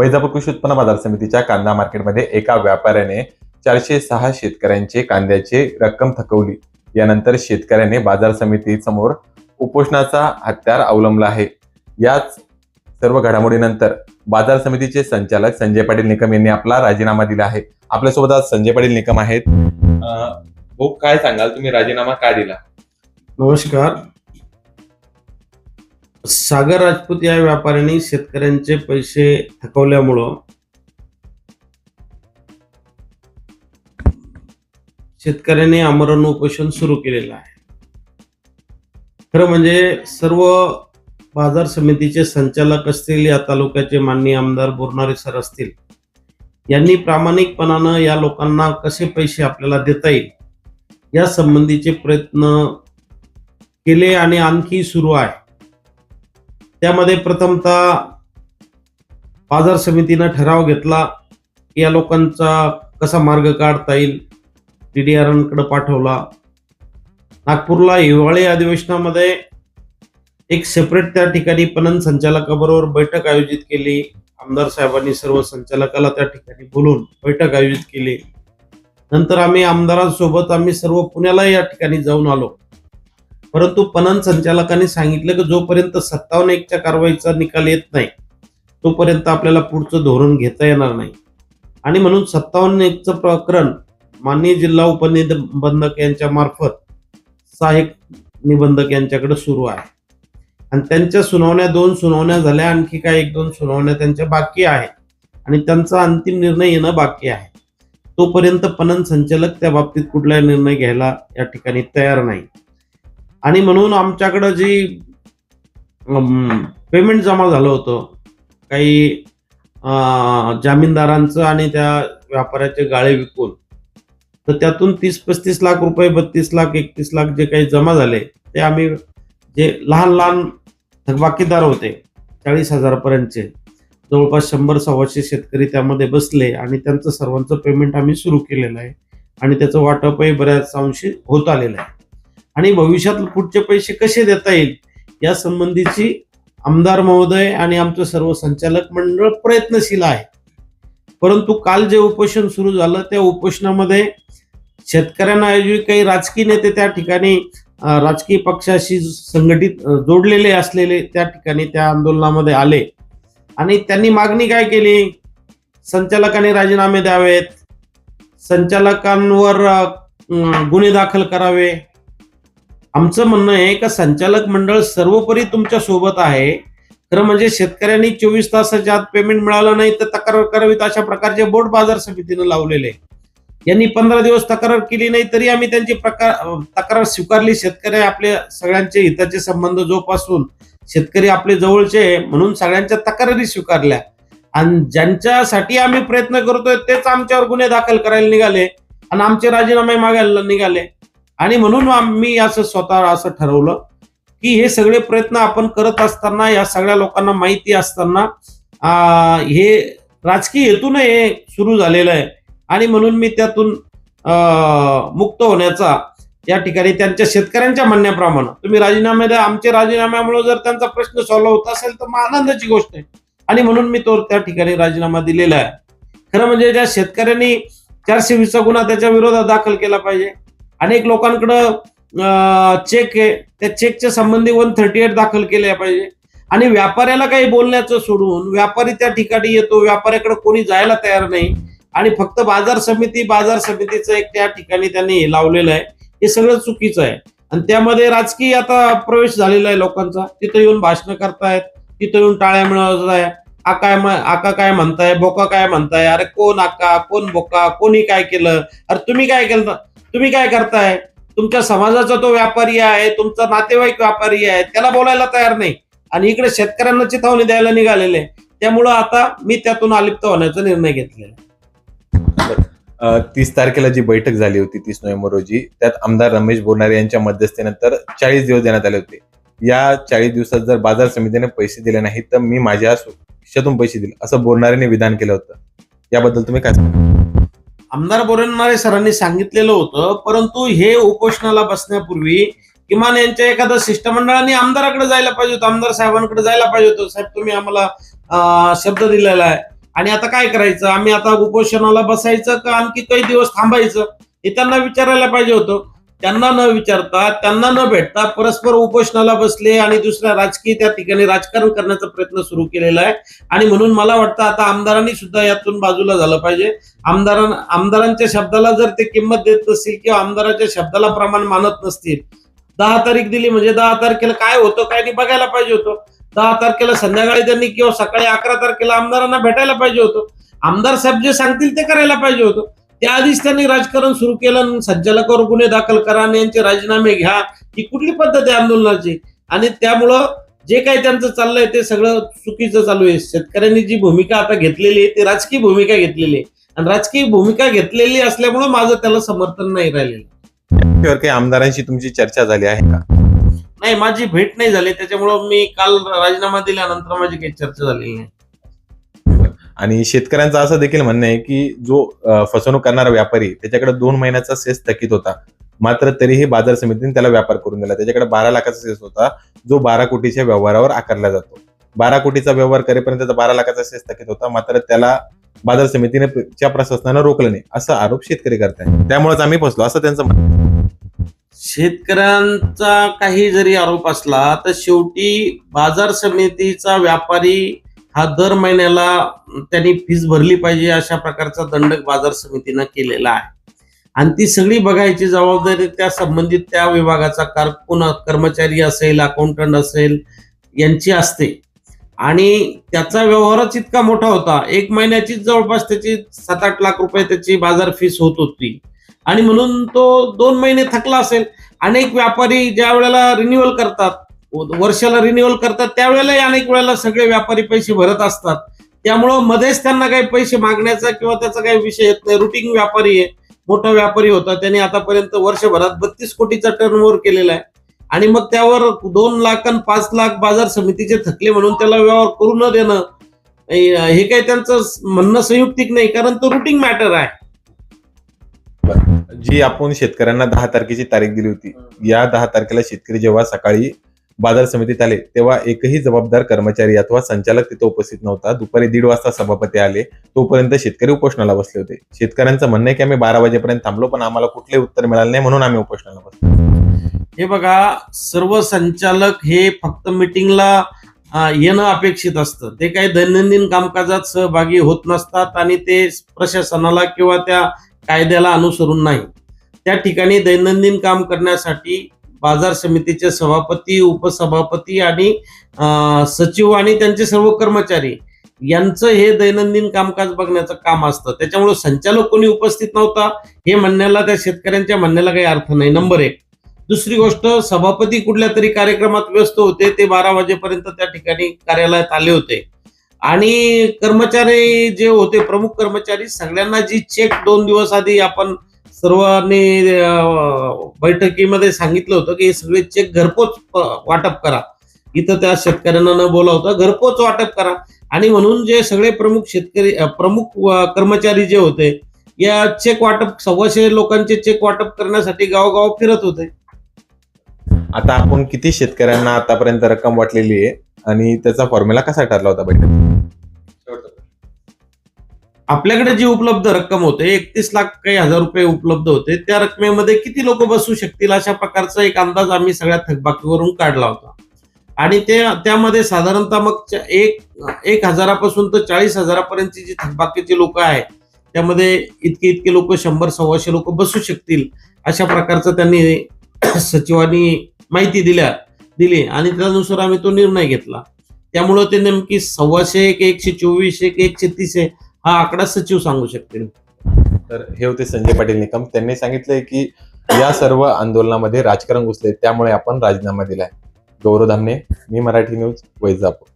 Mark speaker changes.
Speaker 1: वैजापूर कृषी उत्पन्न बाजार समितीच्या कांदा मार्केटमध्ये एका व्यापाऱ्याने चारशे सहा शेतकऱ्यांचे कांद्याची रक्कम थकवली. यानंतर शेतकऱ्याने बाजार समिती समोर उपोषणाचा हत्यार अवलंबला आहे. याच सर्व घडामोडीनंतर बाजार समितीचे संचालक संजय पाटील निकम यांनी आपला राजीनामा दिला आहे. आपल्यासोबत आज संजय पाटील निकम आहेत. भाऊ काय सांगाल? तुम्ही राजीनामा का दिला?
Speaker 2: नमस्कार. सागर राजपूत या व्यापाऱ्यांनी शेतकऱ्यांचे पैसे थकवल्यामुळं शेतकऱ्यांनी आमरण उपोषण सुरू केलेलं आहे. खरं म्हणजे सर्व बाजार समितीचे संचालक असतील या तालुक्याचे माननीय आमदार बोरणारे सर असतील यांनी प्रामाणिकपणानं या लोकांना कसे पैसे आपल्याला देता येईल या संबंधीचे प्रयत्न केले आणि आणखी सुरू आहे. त्यामध्ये प्रथमतः बाजार समितीनं ठराव घेतला की या लोकांचा कसा मार्ग काढता येईल? डी डी आरांकडे पाठवला. नागपूरला हिवाळी अधिवेशनामध्ये एक सेपरेट त्या ठिकाणी पणन संचालकाबरोबर बैठक आयोजित केली. आमदार साहेबांनी सर्व संचालकाला त्या ठिकाणी बोलून बैठक आयोजित केली. नंतर आम्ही आमदारांसोबत आम्ही सर्व पुण्याला या ठिकाणी जाऊन आलो. परंतु पणन संचालकांनी सांगितलं की जोपर्यंत सत्तावन्न एकच्या कारवाईचा निकाल येत नाही तोपर्यंत आपल्याला पुढचं धोरण घेता येणार नाही. आणि म्हणून सत्तावन्न एकचं प्रकरण माननीय जिल्हा उपनिबंधक यांच्या मार्फत सहाय्यक निबंधक यांच्याकडे सुरू आहे. आणि त्यांच्या सुनावण्या दोन सुनावण्या झाल्या आणखी काय एक दोन सुनावण्या त्यांच्या बाकी आहेत. आणि त्यांचा अंतिम निर्णय येणं बाकी आहे. तोपर्यंत पणन संचालक त्या बाबतीत कुठलाही निर्णय घ्यायला या ठिकाणी तयार नाही. आणि म्हणून आमच्याकडं जी पेमेंट जमा झालं होतं काही जामीनदारांचं आणि त्या व्यापाऱ्याचे गाळे विकून तर त्यातून तीस पस्तीस लाख रुपये बत्तीस लाख एकतीस लाख जे काही जमा झाले ते आम्ही जे लहान लहान थकबाकीदार होते चाळीस हजारपर्यंतचे जवळपास शंभर सव्वाशे शेतकरी त्यामध्ये बसले आणि त्यांचं सर्वांचं पेमेंट आम्ही सुरू केलेलं आहे. आणि त्याचं वाटपही बऱ्याच अंशी होत आलेलं आहे. आणि भविष्यात पुढचे पैसे कसे देता येईल या संबंधीची आमदार महोदय आणि आमचं सर्व संचालक मंडळ प्रयत्नशील आहे. परंतु काल जे उपोषण सुरू झालं त्या उपोषणामध्ये शेतकऱ्यांऐवजी काही राजकीय नेते त्या ठिकाणी राजकीय पक्षाशी संघटित जोडलेले असलेले त्या ठिकाणी त्या आंदोलनामध्ये आले. आणि त्यांनी मागणी काय केली? संचालकांनी राजीनामे द्यावेत. संचालकांवर गुन्हे दाखल करावे. आमचं म्हणणं आहे का संचालक मंडळ सर्वोपरी तुमच्यासोबत आहे. खरं म्हणजे शेतकऱ्यांनी चोवीस तासाच्या आत पेमेंट मिळालं नाही तर तक्रार करावीत अशा प्रकारचे बोर्ड बाजार समितीनं लावलेले. यांनी पंधरा दिवस तक्रार केली नाही तरी आम्ही त्यांची प्रकार तक्रार स्वीकारली. शेतकरी आपल्या सगळ्यांचे हिताचे संबंध जोपासून शेतकरी आपले जवळचे म्हणून सगळ्यांच्या तक्रारी स्वीकारल्या. आणि ज्यांच्यासाठी आम्ही प्रयत्न करतोय तेच आमच्यावर गुन्हे दाखल करायला निघाले. आणि आमचे राजीनामे मागायला निघाले. आणि म्हणून मी असं स्वतः असं ठरवलं की हे सगळे प्रयत्न आपण करत असताना या सगळ्या लोकांना माहिती असताना हे राजकीय हेतून हे सुरू झालेलं आहे. आणि म्हणून मी त्यातून मुक्त होण्याचा या ठिकाणी त्यांच्या शेतकऱ्यांच्या म्हणण्याप्रमाणे तुम्ही राजीनामे द्या. आमच्या राजीनाम्यामुळे जर त्यांचा प्रश्न सॉल्व्ह होत असेल तर मग आनंदाची गोष्ट आहे. आणि म्हणून मी तो त्या ठिकाणी राजीनामा दिलेला आहे. खरं म्हणजे ज्या शेतकऱ्यांनी चारशे वीसचा गुन्हा त्याच्या विरोधात दाखल केला पाहिजे अनेक लोकांकडं चेक आहे. त्या चेकच्या संबंधी वन थर्टी एट दाखल केल्या पाहिजे. आणि व्यापाऱ्याला काही बोलण्याचं सोडून व्यापारी त्या ठिकाणी येतो. व्यापाऱ्याकडे कोणी जायला तयार नाही. आणि फक्त बाजार समिती बाजार समितीचं एक त्या ठिकाणी त्यांनी लावलेलं आहे. हे सगळं चुकीचं आहे. आणि त्यामध्ये राजकीय आता प्रवेश झालेला आहे लोकांचा. तिथं येऊन भाषणं करतायत. तिथं येऊन टाळ्या मिळवत आहे आका आका काय म्हणताय? बोका काय म्हणताय? अरे कोण आका? कोण बोका? कोणी काय केलं? अरे तुम्ही काय केलं? तुम्ही काय करताय? तुमच्या समाजाचा तो व्यापारी आहे तुमचा नातेवाईक व्यापारी आहे त्याला बोलायला तयार नाही. आणि इकडे शेतकऱ्यांना चिथावणी द्यायला निघालेले त्यामुळं आता मी त्यातून अलिप्त होण्याचा निर्णय घेतलेला आहे.
Speaker 1: तीस तारखेला जी बैठक झाली होती तीस नोव्हेंबर रोजी त्यात आमदार रमेश बोरणारे यांच्या मध्यस्थीनंतर चाळीस दिवस देण्यात आले होते. या चाळीस दिवसात जर बाजार समितीने पैसे दिले नाही तर मी माझ्या खिशातून पैसे दिले असं बोरणारेने विधान केलं होतं. याबद्दल तुम्ही काय सांगा
Speaker 2: आमदार बोरणारे सरांनी सांगितलेलं होतं परंतु हे उपोषणाला बसण्यापूर्वी किमान यांच्या एखाद्या शिष्टमंडळाने आमदाराकडे जायला पाहिजे होतं आमदार साहेबांकडे जायला पाहिजे होतं. साहेब तुम्ही आम्हाला शब्द दिलेला आहे. आणि आता काय करायचं? आम्ही आता उपोषणाला बसायचं का आणखी काही दिवस थांबायचं? हे त्यांना विचारायला पाहिजे होतं. त्यांना न विचारता त्यांना न भेटता परस्पर उपोषणाला बसले आणि दुसऱ्या राजकीय त्या ठिकाणी राजकारण करण्याचा प्रयत्न सुरू केलेला आहे. आणि म्हणून मला वाटतं आता आमदारांनी सुद्धा यातून बाजूला झालं पाहिजे. आमदारां आमदारांच्या शब्दाला जर ते किंमत देत नसतील किंवा आमदाराच्या शब्दाला प्रमाण मानत नसतील दहा तारीख दिली म्हणजे दहा तारखेला काय होतं काय नाही बघायला पाहिजे होतं. दहा तारखेला संध्याकाळी त्यांनी किंवा सकाळी अकरा तारखेला आमदारांना भेटायला पाहिजे होतं. आमदार साहेब जे सांगतील ते करायला पाहिजे होतं. त्याआधीच त्यांनी राजकारण सुरू केलं आणि संचालकावर गुन्हे दाखल करा आणि यांचे राजीनामे घ्या. ही कुठली पद्धत आहे आंदोलनाची? आणि त्यामुळं जे काही त्यांचं चाललंय ते सगळं चुकीचं चालू आहे. शेतकऱ्यांनी जी भूमिका आता घेतलेली आहे ती राजकीय भूमिका घेतलेली आहे. आणि राजकीय भूमिका घेतलेली असल्यामुळं माझं त्याला समर्थन नाही राहिलेलं.
Speaker 1: काही आमदारांशी तुमची चर्चा झाली आहे का?
Speaker 2: नाही माझी भेट नाही झाली. त्याच्यामुळं मी काल राजीनामा दिल्यानंतर माझी काही चर्चा झालेली नाही.
Speaker 1: आणि शेतकऱ्यांचं असं देखील म्हणणं आहे की जो फसवणूक करणारा व्यापारी त्याच्याकडे दोन महिन्याचा सेस थकीत होता. मात्र तरीही बाजार समितीने त्याला व्यापार करून दिला. त्याच्याकडे बारा लाखाचा सेस होता जो बारा कोटीच्या व्यवहारावर आकारला जातो. बारा कोटीचा व्यवहार करेपर्यंत त्याचा बारा लाखाचा सेस थकीत होता मात्र त्याला बाजार समितीने च्या प्रशासनानं रोखलं नाही असा आरोप शेतकरी करताय त्यामुळेच आम्ही फसलो असं त्यांचं म्हणणं
Speaker 2: शेतकऱ्यांचा काही जरी आरोप असला तर शेवटी बाजार समितीचा व्यापारी हा दर महिन्याला त्यांनी फीस भरली पाहिजे अशा प्रकारचा दंडक बाजार समितीनं केलेला आहे. आणि ती सगळी बघायची जबाबदारी त्या संबंधित त्या विभागाचा कारकून कर्मचारी असेल अकाउंटंट असेल यांची असते. आणि त्याचा व्यवहारच इतका मोठा होता. एक महिन्याची जवळपास त्याची सात आठ लाख रुपये त्याची बाजार फीस होत होती. आणि म्हणून तो दोन महिने थकला असेल. अनेक व्यापारी ज्या वेळेला रिन्युअल करतात वर्षाला रिन्युअल करतात त्यावेळेलाही अनेक वेळेला सगळे व्यापारी पैसे भरत असतात. त्यामुळं मध्येच त्यांना काही पैसे मागण्याचा किंवा त्याचा काही विषय येत नाही. रुटीन व्यापारी आहे मोठा व्यापारी होता. त्याने आतापर्यंत वर्षभरात बत्तीस कोटीचा टर्नओव्हर केलेला आहे. आणि मग त्यावर दोन लाख आणि पाच लाख बाजार समितीचे थकले म्हणून त्याला व्यवहार करू न देणं हे काही त्यांचं म्हणणं संयुक्तिक नाही कारण तो रुटीन मॅटर आहे.
Speaker 1: जी आपण शेतकऱ्यांना दहा तारखेची तारीख दिली होती या दहा तारखेला शेतकरी जेव्हा सकाळी बाजार समितीत आले तेव्हा एकही जबाबदार कर्मचारी अथवा संचालक तिथे उपस्थित नव्हता. दुपारी दीड वाजता सभापती आले. तोपर्यंत शेतकरी उपोषणाला बसले होते. शेतकऱ्यांचं म्हणणं आहे की आम्ही बारा वाजेपर्यंत थांबलो पण आम्हाला कुठले उत्तर मिळालं नाही म्हणून आम्ही उपोषणाला बसलो.
Speaker 2: हे बघा सर्व संचालक हे फक्त मिटिंगला येणं अपेक्षित असतं. ते काही दैनंदिन कामकाजात सहभागी होत नसतात आणि ते प्रशासनाला किंवा त्या कायद्याला अनुसरून नाही. त्या ठिकाणी दैनंदिन काम करण्यासाठी बाजार समितीचे सभापती उपसभापती आणि सचिव आणि त्यांचे सर्व कर्मचारी यांचं हे दैनंदिन कामकाज बघण्याचं काम असतं. त्याच्यामुळे संचालक कोणी उपस्थित नव्हता हे म्हणण्याला त्या शेतकऱ्यांच्या म्हणण्याला काही अर्थ नाही. नंबर एक. दुसरी गोष्ट सभापती कुठल्या तरी कार्यक्रमात व्यस्त होते ते बारा वाजेपर्यंत त्या ठिकाणी कार्यालयात आले होते. आणि कर्मचारी जे होते प्रमुख कर्मचारी सगळ्यांना जी चेक दोन दिवस आधी आपण सर्वांनी बैठकीमध्ये सांगितलं होतं की सगळे चेक घरपोच वाटप करा. इथं त्या शेतकऱ्यांना न बोलावता घरपोच वाटप करा. आणि म्हणून जे सगळे प्रमुख शेतकरी प्रमुख कर्मचारी जे होते या चेक वाटप सव्वाशे लोकांचे चेक वाटप करण्यासाठी गावगाव फिरत होते.
Speaker 1: आता आपण किती शेतकऱ्यांना आतापर्यंत रक्कम वाटलेली आहे? आणि त्याचा फॉर्म्युला कसा ठरला होता बैठक
Speaker 2: आपल्याकडे जी उपलब्ध रक्कम होते एकतीस लाख काही हजार रुपये उपलब्ध होते त्या रकमेमध्ये किती लोक बसू शकतील अशा प्रकारचा एक अंदाज आम्ही सगळ्या थकबाकीवरून काढला होता. आणि ते त्यामध्ये साधारणतः मग एक एक हजारापासून तर चाळीस हजारापर्यंतची जी थकबाकीची लोक आहेत त्यामध्ये इतके इतके लोक शंभर सव्वाशे लोक बसू शकतील अशा प्रकारचं त्यांनी सचिवांनी माहिती दिल्या दिली आणि त्यानुसार आम्ही तो निर्णय घेतला. त्यामुळं ते नेमकी सव्वाशे एक एकशे चोवीस एक एकशे तीस आहे हा आकडा सचिव सांगू शकतील.
Speaker 1: तर हे होते संजय पाटील निकम. त्यांनी सांगितलंय की या सर्व आंदोलनामध्ये राजकारण घुसले त्यामुळे आपण राजीनामा दिलाय. गौरव धामणे मी मराठी न्यूज वैजापूर.